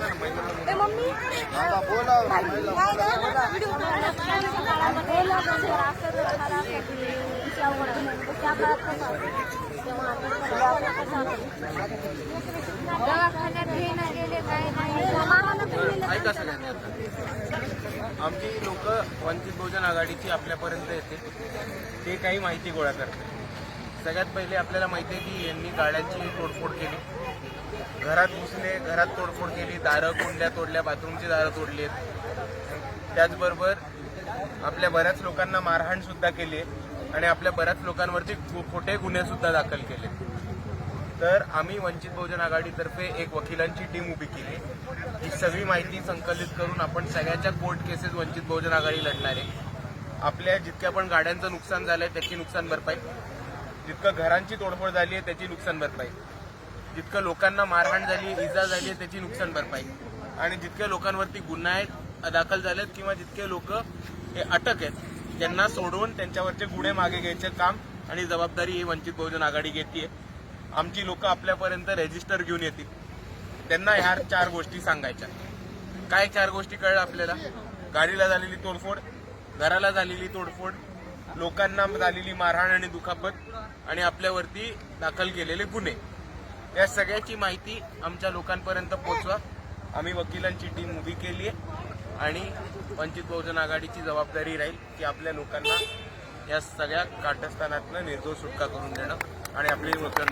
Mummy. दवाखान्यात गेले काय नाही. ऐका सगळ्यांनी आता. आमची लोक वंचित बहुजन आघाडीची आपल्यापर्यंत येते. ते काही माहिती गोळा करते सगळ्यात पहिले आपल्याला माहिती आहे की यांनी गाड्यांची तोडफोड केली. घरात घुसले घरात तोडफोड केली दारं कुंड्या तोडल्या बाथरूमची दारं तोडली त्याचबरोबर आपल्या बऱ्याच लोकांना मारहाण सुद्धा केली आहे आणि आपल्या बऱ्याच लोकांवरती खोटे गुन्हे सुद्धा दाखल केले. तर आम्ही वंचित बहुजन आघाडीतर्फे एक वकिलांची टीम उभी केली. ही सगळी माहिती संकलित करून आपण सगळ्याच्या कोर्ट केसेस वंचित बहुजन आघाडी लढणार. आहे आपल्या जितक्या पण गाड्यांचं नुकसान झालंय त्याची नुकसान भरपाई. जितकं घरांची तोडफोड झाली आहे त्याची नुकसान भरपाई. जितकं लोकांना मारहाण झाली इजा झाली आहे त्याची नुकसान भरपाई. आणि जितक्या लोकांवरती गुन्हा आहेत दाखल झालेत किंवा जितके लोक हे अटक आहेत त्यांना सोडवून त्यांच्यावरचे गुन्हे मागे घ्यायचं काम आणि जबाबदारी ही वंचित बहुजन आघाडी घेते आमची लोक आपल्यापर्यंत रेजिस्टर घेऊन येतील. त्यांना ह्या चार गोष्टी सांगायच्या. काय चार गोष्टी कळल्या आपल्याला? गाडीला झालेली तोडफोड घराला झालेली तोडफोड लोकांना झालेली मारहाण आणि दुखापत आणि आपल्यावरती दाखल केलेले गुन्हे. या सगळ्याची माहिती आमच्या लोकांपर्यंत पोहोचवा. आम्ही वकिलांची टीम उभी केली आहे आणि वंचित बहुजन आघाडीची जबाबदारी राहील की आपल्या लोकांना या सगळ्या काटस्थानातनं निर्दोष सुटका करून देणं आणि आपली मतदान